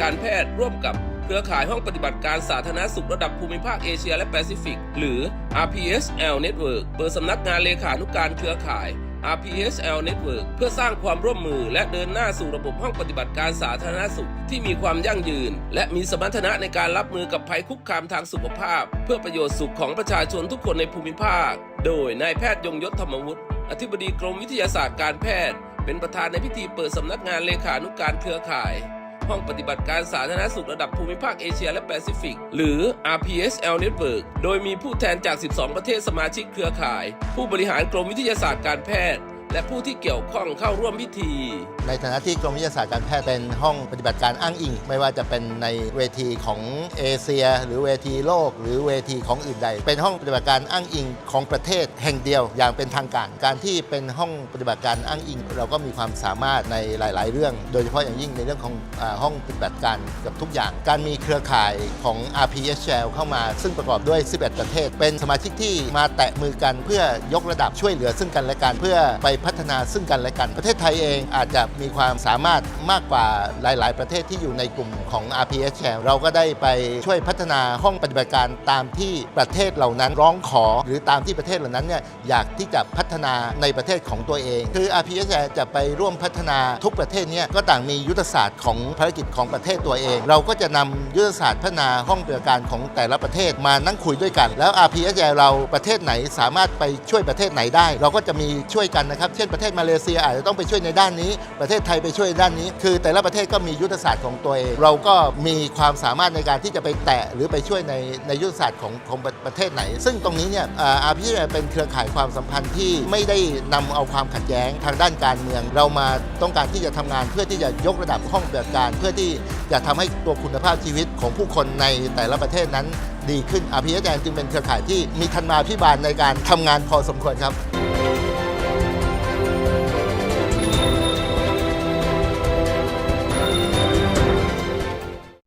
การแพทย์ร่วมกับเครือข่ายห้องปฏิบัติการสาธารณสุขระดับภูมิภาคเอเชียและแปซิฟิก หรือ RPSL Network เปิดสำนักงานเลขานุการเครือข่าย RPSL Network เพื่อสร้างความร่วมมือและเดินหน้าสู่ระบบห้องปฏิบัติการสาธารณสุขที่มีความยั่งยืน และมีสมรรถนะในการรับมือกับภัยคุกคามทางสุขภาพ เพื่อประโยชน์สุขของประชาชนทุกคนในภูมิภาค โดยนายแพทย์ยงยศธรรมวุฒิอธิบดีกรมวิทยาศาสตร์การแพทย์ เป็นประธานในพิธีเปิดสำนักงานเลขานุการเครือข่าย ห้องปฏิบัติการสาธารณสุขระดับภูมิภาคเอเชียและแปซิฟิก หรือ RPSL Network โดยมีผู้แทนจาก 12 ประเทศสมาชิกเครือข่าย ผู้บริหารกรมวิทยาศาสตร์การแพทย์ และผู้ที่เกี่ยวข้องเข้าร่วมพิธี ในฐานะที่กรมวิทยาศาสตร์การแพทย์เป็นห้องปฏิบัติการอ้างอิง ไม่ว่าจะเป็นในเวทีของเอเชีย หรือเวทีโลก หรือเวทีของอื่นใด เป็นห้องปฏิบัติการอ้างอิงของประเทศแห่งเดียวอย่างเป็นทางการ การที่เป็นห้องปฏิบัติการอ้างอิง เราก็มีความสามารถในหลาย ๆ เรื่อง โดยเฉพาะอย่างยิ่งในเรื่องของอห้องปฏิบัติการกับทุกอย่าง การมีเครือข่ายของ RPSL เข้ามา ซึ่งประกอบด้วย 11 ประเทศ เป็นสมาชิกที่มาแตะมือกันเพื่อยกระดับช่วยเหลือซึ่งกันและกันเพื่อไปพัฒนาซึ่งกันและกัน ประเทศไทยเองอาจจะมีความสามารถมากกว่าหลาย ๆ ประเทศที่อยู่ในกลุ่มของ RPSL เราก็ได้ไปช่วยพัฒนาห้องปฏิบัติการตามที่ประเทศเหล่านั้นร้องขอ หรือตามที่ประเทศเหล่านั้นเนี่ยอยากที่จะพัฒนาในประเทศของตัวเอง คือ RPSL จะไปร่วมพัฒนาทุกประเทศเนี่ยก็ต่างมียุทธศาสตร์ของภารกิจของประเทศตัวเอง เราก็จะนำยุทธศาสตร์พัฒนาห้องปฏิบัติการของแต่ละประเทศมานั่งคุยด้วยกัน แล้ว RPSL เราประเทศไหนสามารถไปช่วยประเทศไหนได้ เราก็จะมีช่วยกันนะครับเช่นประเทศมาเลเซียอาจจะต้องไปช่วยในด้านนี้ ประเทศไทยไปช่วยด้านนี้ คือแต่ละประเทศก็มียุทธศาสตร์ของตัวเอง เราก็มีความสามารถในการที่จะไปแตะหรือไปช่วยในในยุทธศาสตร์ของของประเทศไหน ซึ่งตรงนี้เนี่ยอาพีเป็นเครือข่ายความสัมพันธ์ที่ไม่ได้นำเอาความขัดแย้งทางด้านการเมือง เรามาต้องการที่จะทำงานเพื่อที่จะยกระดับห้องปฏิบัติการ เพื่อที่จะทำให้ตัวคุณภาพชีวิตของผู้คนในแต่ละประเทศนั้นดีขึ้น RPS จึงเป็นเครือข่ายที่มีทันมาพิบาลในการทำงานพอสมควรครับ